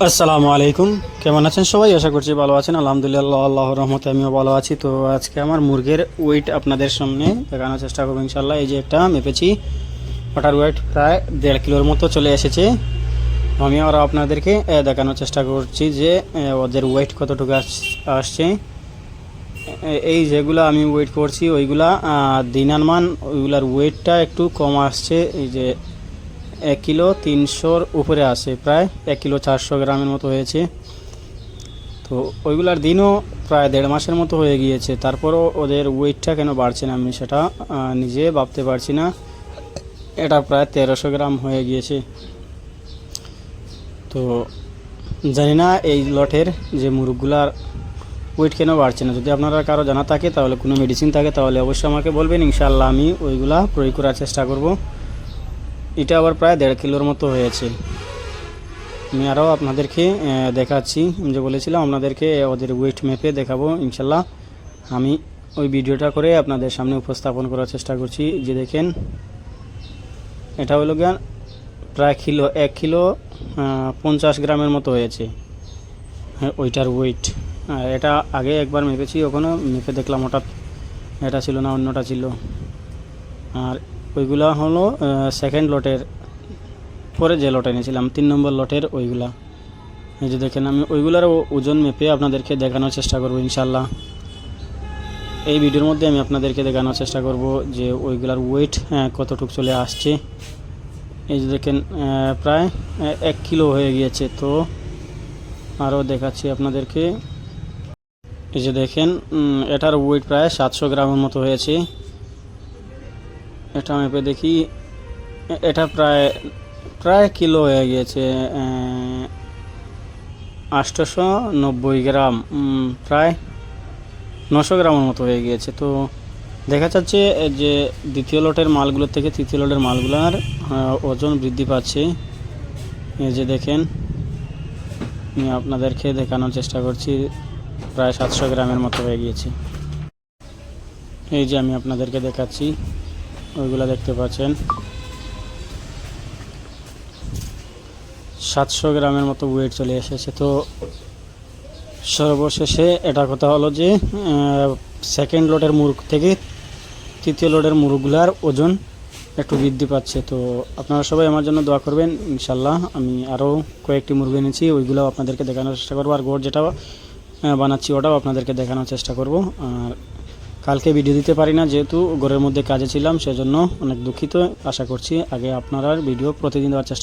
আসসালামু আলাইকুম। কেমন আছেন সবাই? আশা করছি ভালো আছেন। আলহামদুলিল্লাহ আল্লাহ রহমতে আমিও ভালো আছি। তো আজকে আমার মুরগের ওয়েট আপনাদের সামনে দেখানোর চেষ্টা করব ইনশাল্লাহ এই যে একটা মেপেছি ওটার ওয়েট প্রায় দেড় কিলোর মতো চলে এসেছে। আমি আরও আপনাদেরকে দেখানোর চেষ্টা করছি যে ওদের ওয়েট কতটুকু আস- আসছে। এই যেগুলো আমি ওয়েট করছি, ওইগুলা দিনানমান ওইগুলার ওয়েটটা একটু কম আসছে। এই যে এক কিলো তিনশোর উপরে আসে প্রায় এক কিলো চারশো গ্রামের মতো হয়েছে। তো ওইগুলার দিনও প্রায় দেড় মাসের মতো হয়ে গিয়েছে। তারপরও ওদের ওয়েটটা কেন বাড়ছে না আমি সেটা নিজে ভাবতে পারছি না। এটা প্রায় তেরোশো গ্রাম হয়ে গিয়েছে। তো জানি না এই লটের যে মুরগগুলার ওয়েট কেন বাড়ছে না। যদি আপনারা কারও জানা থাকে, তাহলে কোনো মেডিসিন থাকে, তাহলে অবশ্যই আমাকে বলবেন। ইনশাআল্লাহ আমি ওইগুলা প্রয়োগ করার চেষ্টা করব। এটা আবার প্রায় দেড় কিলোর মতো হয়েছে। আমি আরও আপনাদেরকে দেখাচ্ছি। আমি যে বলেছিলাম আপনাদেরকে ওদের ওয়েট মেপে দেখাবো ইনশাল্লাহ। আমি ওই ভিডিওটা করে আপনাদের সামনে উপস্থাপন করার চেষ্টা করছি। যে দেখেন এটা হলো জ্ঞান প্রায় কিলো এক কিলো পঞ্চাশ গ্রামের মতো হয়েছে হ্যাঁ, ওইটার ওয়েট এটা আগে একবার মেপেছি ওখানে মেপে দেখলাম হঠাৎ এটা ছিল না অন্যটা ছিল। আর ওইগুলা হলো সেকেন্ড লটের, পরে যে লটে নিয়েছিলাম তিন নম্বর লটের ওইগুলা। এই যে দেখেন, আমি ওইগুলার ওজন মেপে আপনাদেরকে দেখানোর চেষ্টা করব ইনশাল্লাহ এই ভিডিওর মধ্যে আমি আপনাদেরকে দেখানোর চেষ্টা করব যে ওইগুলার ওয়েট কতটুকু চলে আসছে। এই যে দেখেন প্রায় এক কিলো হয়ে গিয়েছে তো। আরও দেখাচ্ছি আপনাদেরকে। এই যে দেখেন এটার ওয়েট প্রায় সাতশো গ্রামের মতো হয়েছে। এটা মেপে দেখি। এটা প্রায় প্রায় কিলো হয়ে গিয়েছে আটশোশো নব্বই গ্রাম। প্রায় নশো গ্রামের মতো হয়ে গিয়েছে। তো দেখা যাচ্ছে যে দ্বিতীয় লটের মালগুলোর থেকে তৃতীয় লটের মালগুলোর ওজন বৃদ্ধি পাচ্ছে। এই যে দেখেন আপনাদেরকে দেখানোর চেষ্টা করছি, প্রায় সাতশো গ্রামের মতো হয়ে গিয়েছে। এই যে আমি আপনাদেরকে দেখাচ্ছি। ওইগুলা দেখতে পাচ্ছেন। সাতশো গ্রামের মতো ওয়েট চলে এসেছে। তো সর্বশেষে এটা কথা হলো যে সেকেন্ড লোডের মুরগ থেকে তৃতীয় লোডের মুরগগুলার ওজন একটু বৃদ্ধি পাচ্ছে। তো আপনারা সবাই আমার জন্য দোয়া করবেন ইনশাল্লাহ আমি আরও কয়েকটি মুরগি এনেছি ওইগুলো আপনাদেরকে দেখানোর চেষ্টা করব। আর গোড় যেটা বানাচ্ছি ওটাও আপনাদেরকে দেখানোর চেষ্টা করব। আর কালকে ভিডিও দিতে পারি না, যেহেতু ঘরের মধ্যে কাজে ছিলাম, সেজন্য অনেক দুঃখিত। আশা করছি আগে আপনারা ভিডিও প্রতিদিন দেওয়ার চেষ্টা